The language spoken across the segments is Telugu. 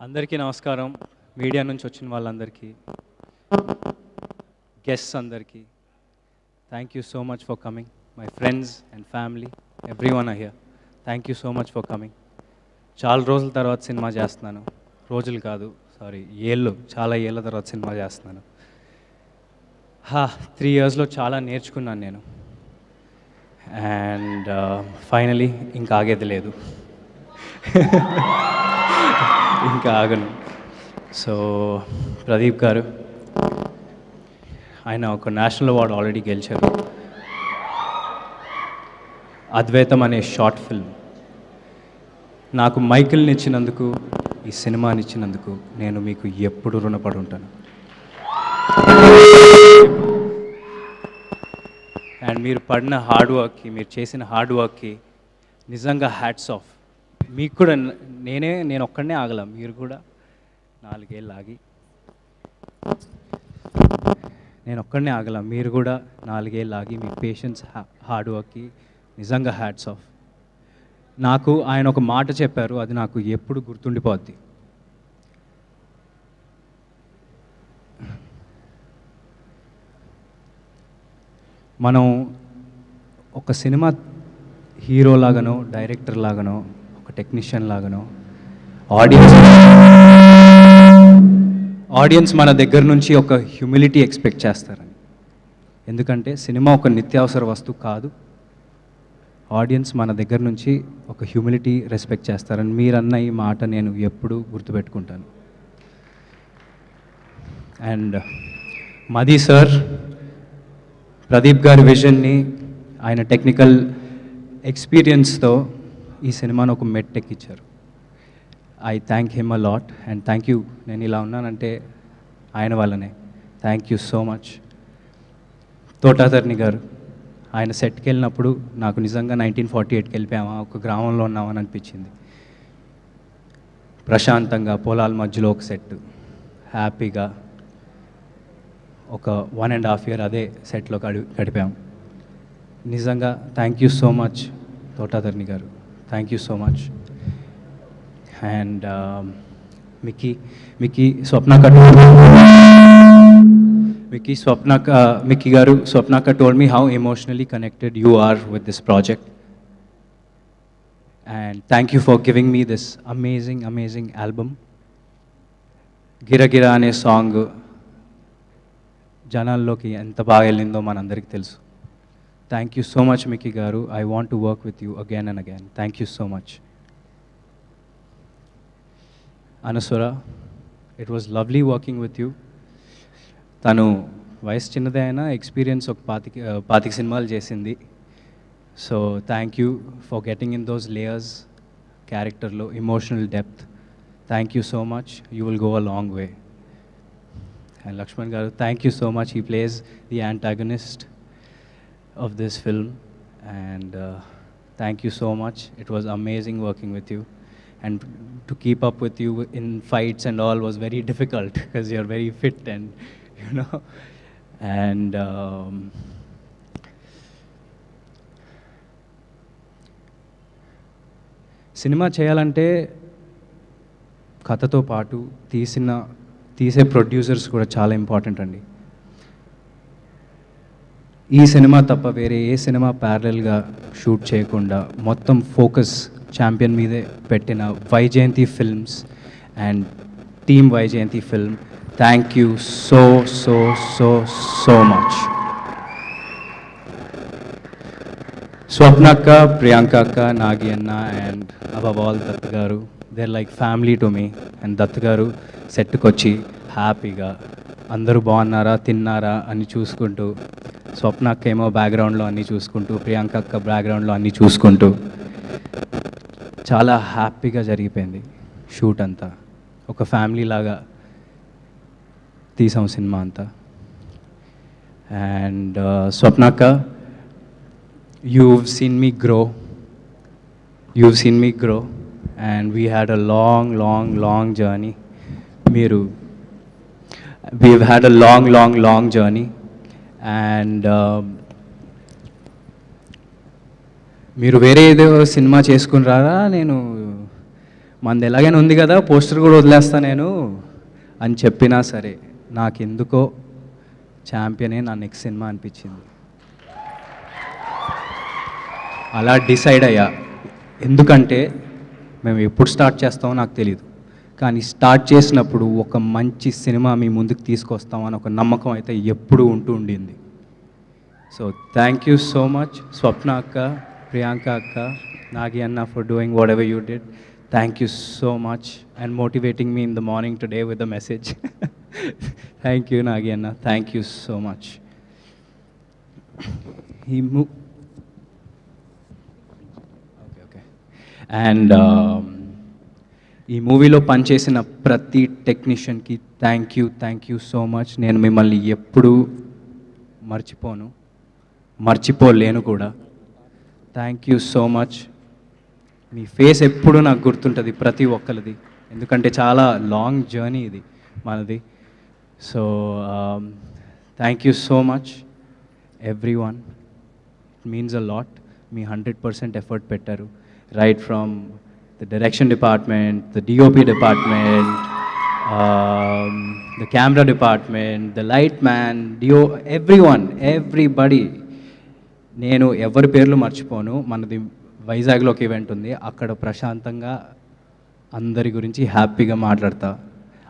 అందరికీ నమస్కారం. మీడియా నుంచి వచ్చిన వాళ్ళందరికీ. గెస్ట్స్ అందరికీ. Thank you so much for coming my friends and family everyone here thank you so much for coming చాలా రోజుల తర్వాత సినిమా చేస్తున్నాను. రోజులు కాదు సారీ ఏళ్ళు చాలా ఏళ్ళ తర్వాత సినిమా చేస్తున్నాను. హా త్రీ ఇయర్స్లో చాలా నేర్చుకున్నాను నేను. అండ్ ఫైనలీ uh, ఇంకా ఆగేది లేదు. ఇంకా ఆగను. సో ప్రదీప్ గారు ఆయన ఒక నేషనల్ అవార్డు ఆల్రెడీ గెలిచారు. అద్వైతం అనే షార్ట్ ఫిల్మ్. నాకు మైకిల్ని ఇచ్చినందుకు ఈ సినిమాని ఇచ్చినందుకు నేను మీకు ఎప్పుడు రుణపడి ఉంటాను. అండ్ మీరు పడిన హార్డ్ వర్క్కి మీరు చేసిన హార్డ్ వర్క్కి నిజంగా హ్యాట్స్ ఆఫ్ మీకు కూడా నేనే నేను ఒక్కడనే ఆగల. మీరు కూడా నాలుగేళ్ళు ఆగి నేను ఒక్కడనే ఆగల. మీరు కూడా నాలుగేళ్ళు ఆగి మీ పేషెన్స్ హార్డ్ వర్క్కి నిజంగా హ్యాట్స్ ఆఫ్ నాకు ఆయన ఒక మాట చెప్పారు అది నాకు ఎప్పుడు గుర్తుండిపోద్ది. మనం ఒక సినిమా హీరోలాగానో డైరెక్టర్ లాగానో టెక్నీషియన్ లాగానో ఆడియన్స్ ఆడియన్స్ మన దగ్గర నుంచి ఒక హ్యూమిలిటీ ఎక్స్పెక్ట్ చేస్తారని. ఎందుకంటే సినిమా ఒక నిత్యావసర వస్తువు కాదు. ఆడియన్స్ మన దగ్గర నుంచి ఒక హ్యూమిలిటీ రెస్పెక్ట్ చేస్తారని మీరన్న ఈ మాట నేను ఎప్పుడూ గుర్తుపెట్టుకుంటాను. అండ్ మది సార్ ప్రదీప్ గారి విజన్ని ఆయన టెక్నికల్ ఎక్స్పీరియన్స్తో ఈ సినిమాను ఒక మెట్ ఎక్కిచ్చారు I thank him a lot and thank you నేను ఇలా ఉన్నానంటే ఆయన వల్లనే. Thank you so much Thotatharani గారు ఆయన సెట్కి వెళ్ళినప్పుడు నాకు నిజంగా నైన్టీన్ ఫార్టీ ఎయిట్కి వెళ్ళిపోయామా ఒక గ్రామంలో ఉన్నామని అనిపించింది. ప్రశాంతంగా పొలాల మధ్యలో ఒక సెట్. హ్యాపీగా ఒక వన్ అండ్ హాఫ్ ఇయర్ అదే సెట్లో గడి గడిపాం. నిజంగా thank you so much Thotatharani గారు. thank you so much and Mickey Mickey స్వప్నక Mickey స్వప్నక Mickey గారు స్వప్నక told me how emotionally connected you are with this project and thank you for giving me this amazing amazing album Giragira అనే సాంగ్ జనాల్లోకి ఎంత బాగా వెళ్ళిందో మనందరికీ తెలుసు thank you so much Mickey గారు I want to work with you again and again thank you so much Anaswara it was lovely working with you తను వయసు చిన్నదే అయినా ఎక్స్పీరియన్స్ ఒక పాతికి పాతిక సినిమాలు చేసింది so thank you for getting in those layers క్యారెక్టర్లో emotional depth thank you so much you will go a long way And Lakshman Garu, thank you so much. He plays the antagonist. Of this film. And uh, thank you so much. It was amazing working with you. And to keep up with you in fights and all was very difficult because you're very fit and, you know. And um, cinema చేయాలంటే కథతో పాటు తీసిన తీసే ప్రొడ్యూసర్స్ కూడా చాలా ఇంపార్టెంట్ అండి ఈ సినిమా తప్ప వేరే ఏ సినిమా ప్యారలల్గా షూట్ చేయకుండా మొత్తం ఫోకస్ ఛాంపియన్ మీదే పెట్టిన Vyjayanthi films and team Vyjayanthi film. Thank you so so so so much. Swapna అక్క ప్రియాంక అక్క నాగి అన్న అండ్ అబాబాల్ దత్ గారు they're like family to me and Dutt గారు సెట్కి వచ్చి హ్యాపీగా అందరూ బాగున్నారా తిన్నారా అని చూసుకుంటూ స్వప్న ఏమో బ్యాక్గ్రౌండ్లో అన్నీ చూసుకుంటూ ప్రియాంక అక్క బ్యాక్గ్రౌండ్లో అన్నీ చూసుకుంటూ చాలా హ్యాపీగా జరిగిపోయింది షూట్ అంతా. ఒక ఫ్యామిలీ లాగా తీసాం సినిమా అంతా. And uh, స్వప్నక్క you seen me grow you seen me grow and we had a long long long journey మీరు we had a long long long journey and um, మీరు వేరే ఏదో సినిమా చేసుకుని రారా? నేను మనది ఎలాగైనా ఉంది కదా పోస్టర్ కూడా వదిలేస్తా నేను అని చెప్పినా సరే నాకెందుకో ఛాంపియనే నా నెక్స్ట్ సినిమా అనిపించింది. అలా డిసైడ్ అయ్యా. ఎందుకంటే మేము ఎప్పుడు స్టార్ట్ చేస్తామో నాకు తెలియదు కానీ స్టార్ట్ చేసినప్పుడు ఒక మంచి సినిమా మీ ముందుకు తీసుకొస్తామని ఒక నమ్మకం అయితే ఎప్పుడూ ఉంటూ ఉండింది. So thank you so much Swapna అక్క ప్రియాంక అక్క నాగి అన్న for doing whatever you did thank you so much and motivating me in the morning today with the message thank you Nagi అన్న. థ్యాంక్ యూ సో మచ్ ఈ ఓకే ఓకే అండ్ ఈ మూవీలో పనిచేసిన ప్రతి టెక్నీషియన్కి thank you thank you so much నేను మిమ్మల్ని ఎప్పుడూ మర్చిపోను మర్చిపోలేను కూడా. థ్యాంక్ యూ సో మచ్ మీ ఫేస్ ఎప్పుడు నాకు గుర్తుంటుంది ప్రతి ఒక్కరిది. ఎందుకంటే చాలా లాంగ్ జర్నీ ఇది మనది. So thank you so much everyone it means a lot me hundred percent effort పెట్టారు. Right from the direction department the DOP department the camera department the light man man, every everyone, everybody. నేను ఎవరి పేర్లు మర్చిపోను. మనది వైజాగ్లో ఒక ఈవెంట్ ఉంది. అక్కడ ప్రశాంతంగా అందరి గురించి హ్యాపీగా మాట్లాడతా.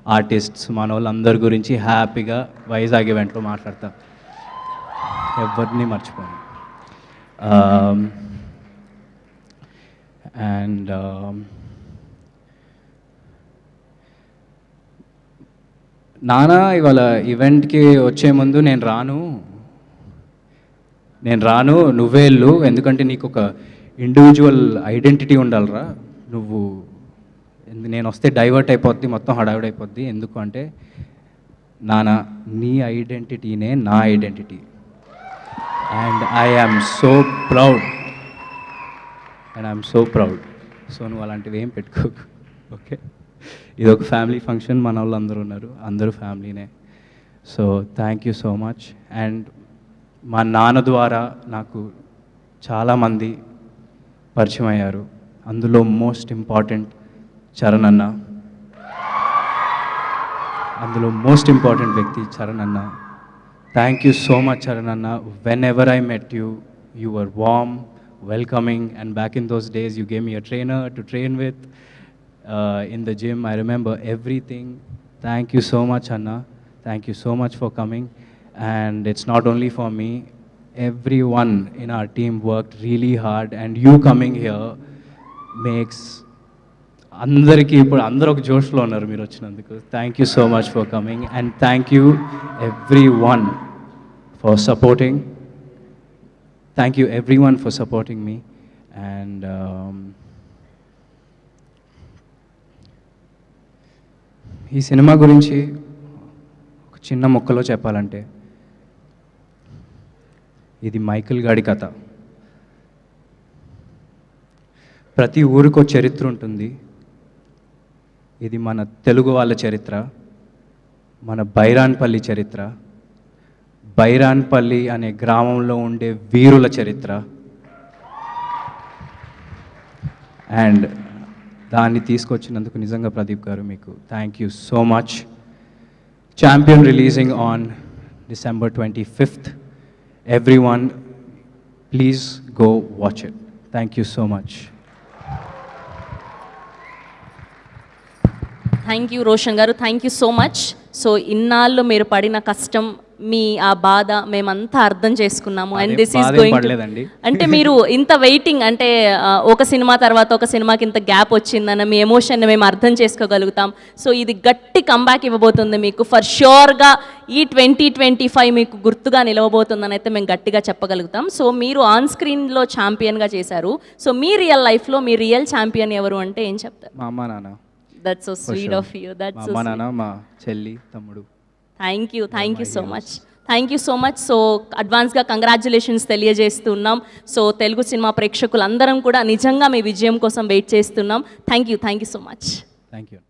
ఆర్టిస్ట్స్ మన వాళ్ళందరి గురించి హ్యాపీగా వైజాగ్ ఈవెంట్లో మాట్లాడతా. ఎవరిని మర్చిపోను. అండ్ um, నానా ఇవాళ ఈవెంట్కి వచ్చే ముందు నేను రాను. నేను రాను నువ్వే వెళ్ళు. ఎందుకంటే నీకు ఒక ఇండివిజువల్ ఐడెంటిటీ ఉండాలిరా. నువ్వు నేను వస్తే డైవర్ట్ అయిపోద్ది మొత్తం హడావిడి అయిపోద్ది. ఎందుకు అంటే నానా నీ ఐడెంటిటీనే నా identity and I am so proud and I'm so proud so నువ్వు అలాంటివి ఏం పెట్టుకోకు. ఓకే ఇది ఒక ఫ్యామిలీ ఫంక్షన్ మన వాళ్ళు అందరూ ఉన్నారు. అందరూ ఫ్యామిలీనే so thank you so much and మా నాన్న ద్వారా నాకు చాలామంది పరిచయం అయ్యారు. అందులో మోస్ట్ ఇంపార్టెంట్ చరణ్ అన్న. అందులో మోస్ట్ ఇంపార్టెంట్ వ్యక్తి చరణ్ అన్న. Thank you so much Charan అన్న. Whenever I met you you warm warm welcoming and back in those days you gave your trainer to train with in the gym I remember everything thank you so much అన్న thank you so much for coming and it's not only for me everyone in our team worked really hard and you coming here makes అందరికీ ఇప్పుడు అందరూ ఒక జోష్లో ఉన్నారు మీరు వచ్చినందుకు thank you so much for coming and thank you everyone for supporting thank you everyone for supporting me and um, ఈ సినిమా గురించి ఒక చిన్న ముక్కలో చెప్పాలంటే ఇది మైకిల్ గాడి కథ. ప్రతి ఊరికో చరిత్ర ఉంటుంది. ఇది మన తెలుగు వాళ్ళ చరిత్ర మన బైరాన్పల్లి చరిత్ర బైరాన్పల్లి అనే గ్రామంలో ఉండే వీరుల చరిత్ర. అండ్ దాన్ని తీసుకొచ్చినందుకు నిజంగా ప్రదీప్ గారు మీకు thank you so much champion releasing on December twenty fifth everyone please go watch it thank you so much thank you Roshan garu. Thank you so much so ఇన్నాళ్ళు మీరు పడిన కష్టం మీ ఆ బాధ మేమంతా అర్థం చేసుకున్నాము. And this is going. అంటే మీరు ఇంత వెయిటింగ్ అంటే ఒక సినిమా తర్వాత ఒక సినిమాకి ఇంత గ్యాప్ వచ్చిందన్న మీ ఎమోషన్ని మేము అర్థం చేసుకోగలుగుతాం. సో ఇది గట్టి కంబ్యాక్ ఇవ్వబోతుంది మీకు. ఫర్ ష్యూర్గా ఈ ట్వంటీ ట్వంటీ ఫైవ్ మీకు గుర్తుగా నిలవబోతుందని అయితే మేము గట్టిగా చెప్పగలుగుతాం. సో మీరు ఆన్ స్క్రీన్లో ఛాంపియన్గా చేశారు. సో మీ రియల్ లైఫ్లో మీ రియల్ ఛాంపియన్ ఎవరు అంటే ఏం చెప్తారు? మా అమ్మ నాన్న. That's so sweet. Of you that's నాన్న మా చెల్లి తమ్ముడు. Thank you thank you so much thank you so much so అడ్వాన్స్గా కంగ్రాచులేషన్స్ తెలియజేస్తున్నాం. సో తెలుగు సినిమా ప్రేక్షకులందరం కూడా నిజంగా మీ విజయం కోసం వెయిట్ చేస్తున్నాం. Thank you thank you so much thank you